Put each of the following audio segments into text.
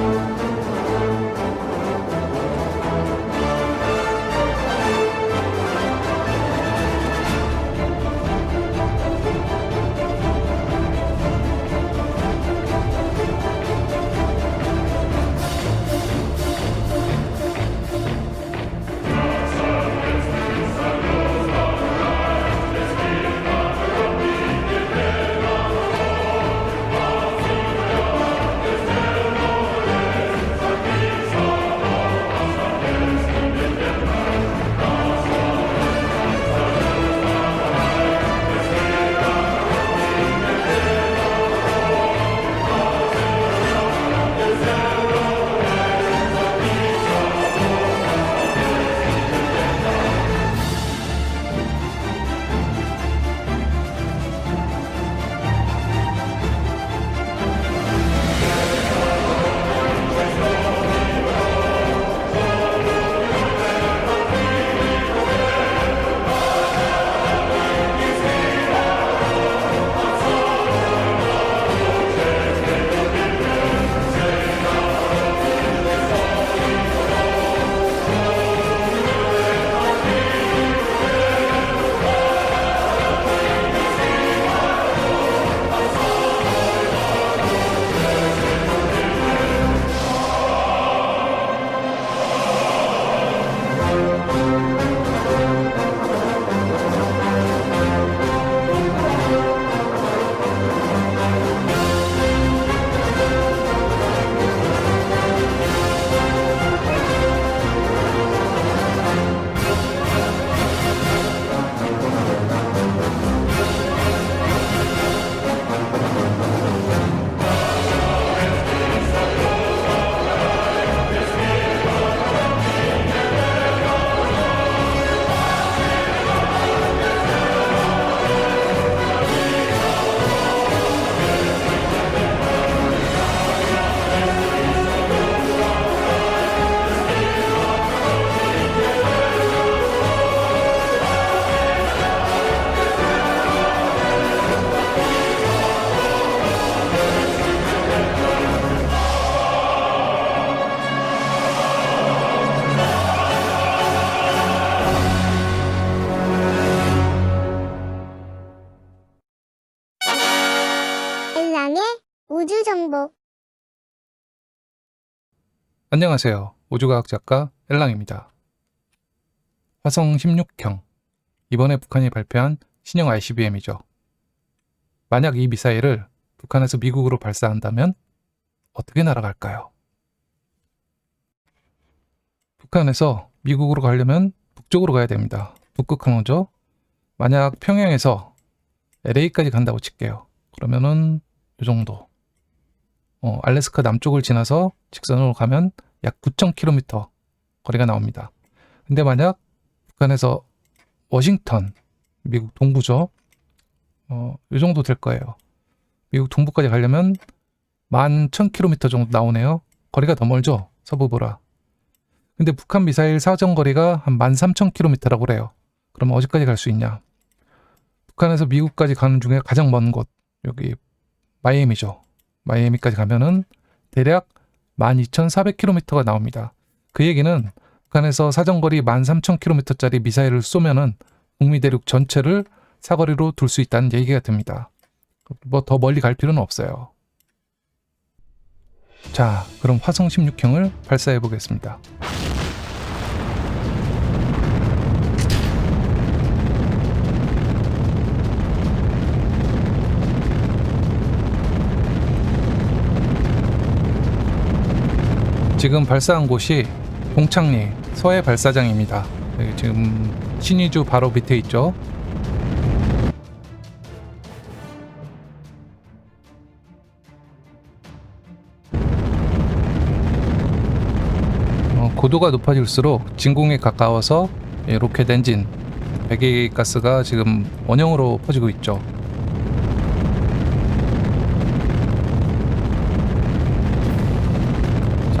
엘랑 안녕하세요. 우주과학 작가 엘랑입니다. 화성 16형. 이번에 북한이 발표한 신형 ICBM이죠. 만약 이 미사일을 북한에서 미국으로 발사한다면 어떻게 날아갈까요? 북한에서 미국으로 가려면 북쪽으로 가야 됩니다. 북극 항로죠. 만약 평양에서 LA까지 간다고 칠게요. 그러면은 이 정도. 어, 알래스카 남쪽을 지나서 직선으로 가면 약 9,000km 거리가 나옵니다. 근데 만약 북한에서 워싱턴, 미국 동부죠. 어, 이 정도 될 거예요. 미국 동부까지 가려면 11,000km 정도 나오네요. 거리가 더 멀죠? 서부보라. 근데 북한 미사일 사정 거리가 한 13,000km라고 그래요. 그럼 어디까지 갈 수 있냐? 북한에서 미국까지 가는 중에 가장 먼 곳, 여기 마이애미죠. 마이애미까지 가면은 대략 12,400km가 나옵니다. 그 얘기는 북한에서 사정거리 13,000km짜리 미사일을 쏘면은 북미 대륙 전체를 사거리로 둘 수 있다는 얘기가 됩니다. 뭐 더 멀리 갈 필요는 없어요. 자, 그럼 화성 16형을 발사해 보겠습니다. 지금 발사한 곳이 동창리 서해 발사장입니다. 여기 지금 신의주 바로 밑에 있죠. 어, 고도가 높아질수록 진공에 가까워서 예, 로켓 엔진 배기 가스가 지금 원형으로 퍼지고 있죠.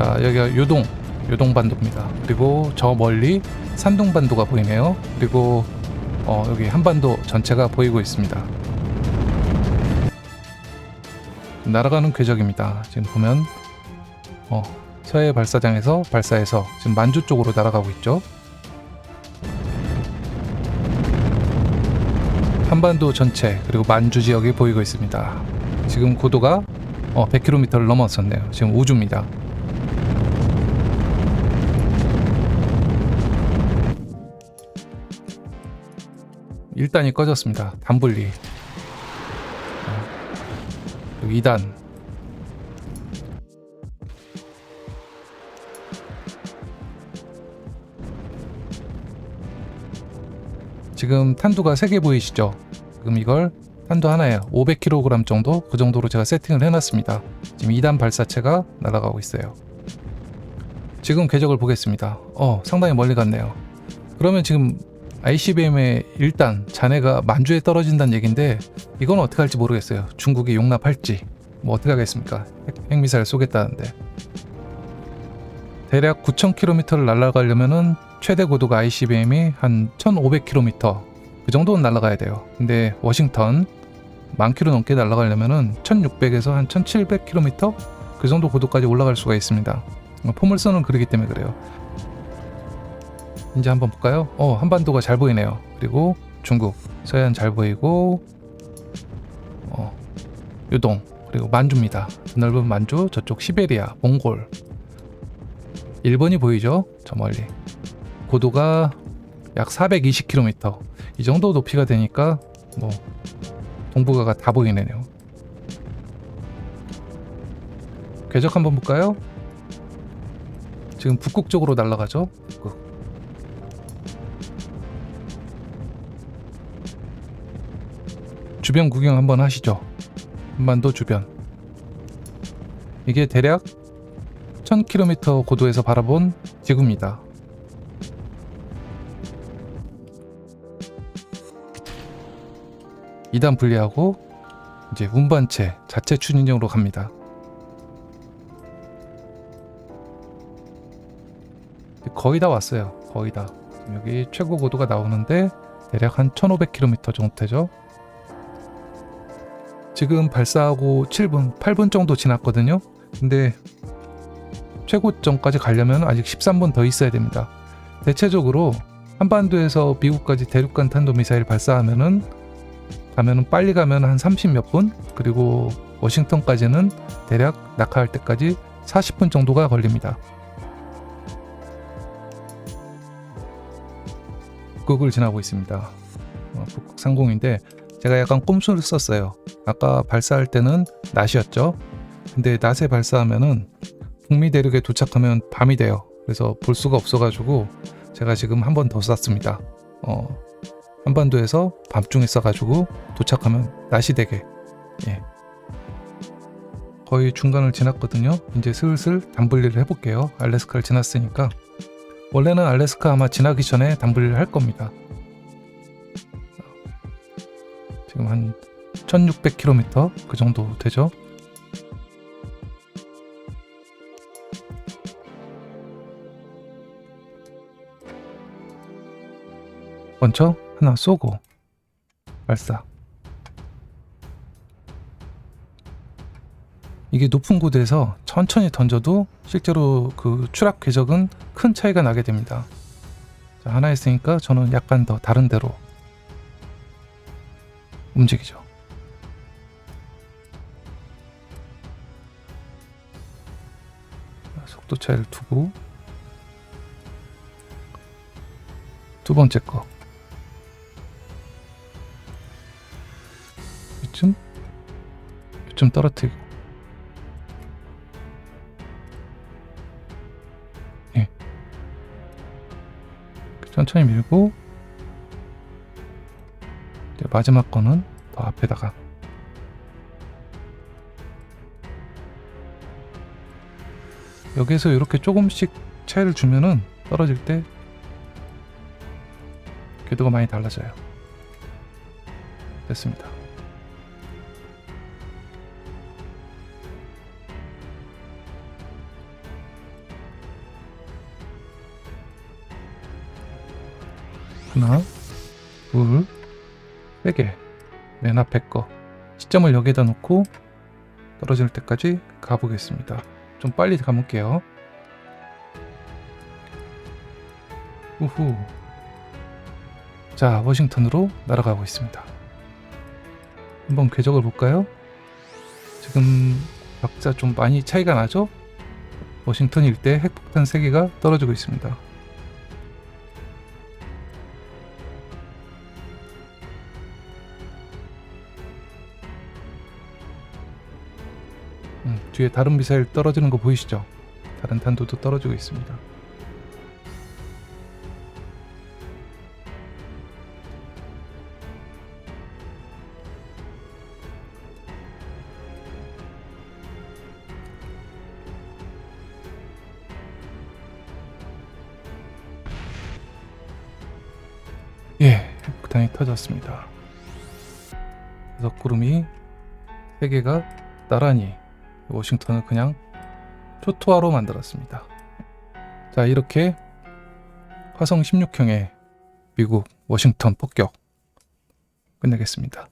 자, 여기가 요동, 요동반도입니다. 그리고 저 멀리 산둥반도가 보이네요. 그리고 어, 여기 한반도 전체가 보이고 있습니다. 날아가는 궤적입니다. 지금 보면 어, 서해 발사장에서 발사해서 지금 만주 쪽으로 날아가고 있죠. 한반도 전체 그리고 만주 지역이 보이고 있습니다. 지금 고도가 어, 100km를 넘었었네요. 지금 우주입니다. 일단이 꺼졌습니다. 단분리. 어, 2단. 지금 탄두가 3개 보이시죠? 지금 이걸 탄두 하나에 500kg 정도 그 정도로 제가 세팅을 해놨습니다. 지금 2단 발사체가 날아가고 있어요. 지금 궤적을 보겠습니다. 어, 상당히 멀리 갔네요. 그러면 지금 ICBM의 일단 잔해가 만주에 떨어진다는 얘긴데 이건 어떻게 할지 모르겠어요. 중국이 용납할지 뭐 어떻게 하겠습니까? 핵, 핵미사일 쏘겠다는데 대략 9,000km를 날아가려면은 최대 고도가 ICBM이 한 1,500km 그 정도는 날아가야 돼요. 근데 워싱턴 만 킬로 넘게 날아가려면은 1,600에서 한 1,700km 그 정도 고도까지 올라갈 수가 있습니다. 어, 포물선은 그러기 때문에 그래요. 이제 한번 볼까요? 어, 한반도가 잘 보이네요. 그리고 중국, 서해안 잘 보이고, 어, 유동, 그리고 만주입니다. 넓은 만주, 저쪽 시베리아, 몽골. 일본이 보이죠? 저 멀리. 고도가 약 420km. 이 정도 높이가 되니까, 뭐, 동북아가 다 보이네요. 궤적 한번 볼까요? 지금 북극 쪽으로 날아가죠? 북극. 주변 구경 한번 하시죠. 한반도 주변. 이게 대략 1000km 고도에서 바라본 지구입니다. 이단 분리하고 이제 운반체 자체 추진형으로 갑니다. 거의 다 왔어요. 거의 다. 여기 최고 고도가 나오는데 대략 한 1500km 정도 되죠. 지금 발사하고 7분, 8분 정도 지났거든요. 근데 최고점까지 가려면 아직 13분 더 있어야 됩니다. 대체적으로 한반도에서 미국까지 대륙간 탄도 미사일 발사하면은 가면은 빨리 가면 한 30 몇 분, 그리고 워싱턴까지는 대략 낙하할 때까지 40분 정도가 걸립니다. 북극을 지나고 있습니다. 어, 북극 상공인데 제가 약간 꼼수를 썼어요. 아까 발사할 때는 낮이었죠. 근데 낮에 발사하면은 북미 대륙에 도착하면 밤이 돼요. 그래서 볼 수가 없어가지고 제가 지금 한 번 더 쐈습니다. 어, 한반도에서 밤중에 쏴가지고 도착하면 낮이 되게. 예. 거의 중간을 지났거든요. 이제 슬슬 단분리를 해볼게요. 알래스카를 지났으니까. 원래는 알래스카 아마 지나기 전에 단분리를 할 겁니다. 지금 한 1600km 그 정도 되죠. 먼저 하나 쏘고 발사. 이게 높은 곳에서 천천히 던져도 실제로 그 추락 궤적은 큰 차이가 나게 됩니다. 자, 하나 했으니까 저는 약간 더 다른 데로 움직이죠. 속도 차이를 두고. 두 번째 거. 이쯤? 이쯤 떨어뜨리고. 예. 천천히 밀고 마지막 거는 더 앞에다가 여기에서 이렇게 조금씩 차이를 주면은 떨어질 때 궤도가 많이 달라져요. 됐습니다. 하나, 둘, 세 개. 맨 앞에 거. 시점을 여기다 놓고 떨어질 때까지 가보겠습니다. 좀 빨리 감을게요. 우후. 자, 워싱턴으로 날아가고 있습니다. 한번 궤적을 볼까요? 지금 각자 좀 많이 차이가 나죠? 워싱턴 일대 핵폭탄 3개가 떨어지고 있습니다. 음, 뒤에 다른 미사일 떨어지는 거 보이시죠? 다른 탄도도 떨어지고 있습니다. 예, 핵폭탄이 터졌습니다. 그래서 구름이 세 개가 나란히 워싱턴을 그냥 초토화로 만들었습니다. 자, 이렇게 화성 16형의 미국 워싱턴 폭격 끝내겠습니다.